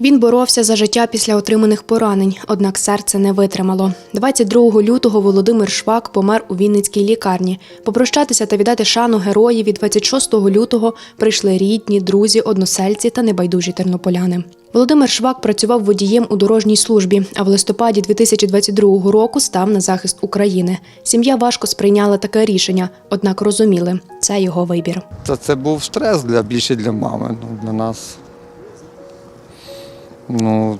Він боровся за життя після отриманих поранень, однак серце не витримало. 22 лютого Володимир Швак помер у Вінницькій лікарні. Попрощатися та віддати шану героїві 26 лютого прийшли рідні, друзі, односельці та небайдужі тернополяни. Володимир Швак працював водієм у дорожній службі, а в листопаді 2022 року став на захист України. Сім'я важко сприйняла таке рішення, однак розуміли, це його вибір. Та це був стрес для більше для мами. Ну, для нас. Ну,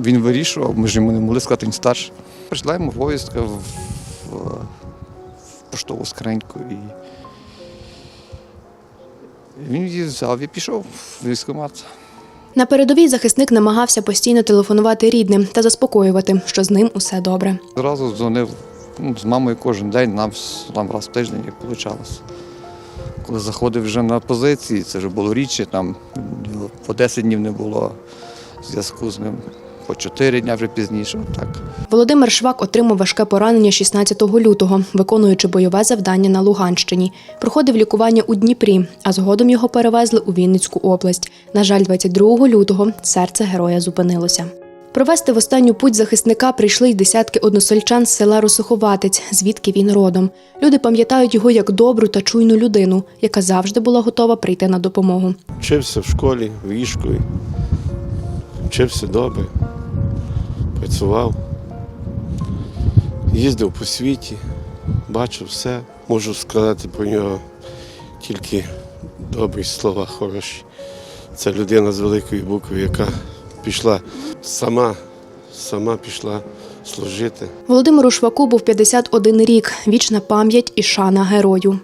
він вирішував, ми ж йому не могли сказати, він старший. Прийшла йому повістка в, в, в поштову скриньку і він її взяв і пішов в військкомат. На передовій захисник намагався постійно телефонувати рідним та заспокоювати, що з ним усе добре. Зразу дзвонив ну, з мамою кожен день, нам, нам раз в тиждень, як вийшло. Коли заходив вже на позиції, це вже було рідше, там по 10 днів не було зв'язку з ним, по 4 дні вже пізніше. Так. Володимир Швак отримав важке поранення 16 лютого, виконуючи бойове завдання на Луганщині. Проходив лікування у Дніпрі, а згодом його перевезли у Вінницьку область. На жаль, 22 лютого серце героя зупинилося. Провести в останню путь захисника прийшли й десятки односельчан з села Росуховатець, звідки він родом. Люди пам'ятають його як добру та чуйну людину, яка завжди була готова прийти на допомогу. Вчився в школі, в Ішкові. Вчився добре, працював, їздив по світі, бачив все. Можу сказати про нього тільки добрі слова, хороші. Це людина з великої букви, яка пішла сама, сама пішла служити. Володимиру Шваку був 51 рік. Вічна пам'ять і шана герою.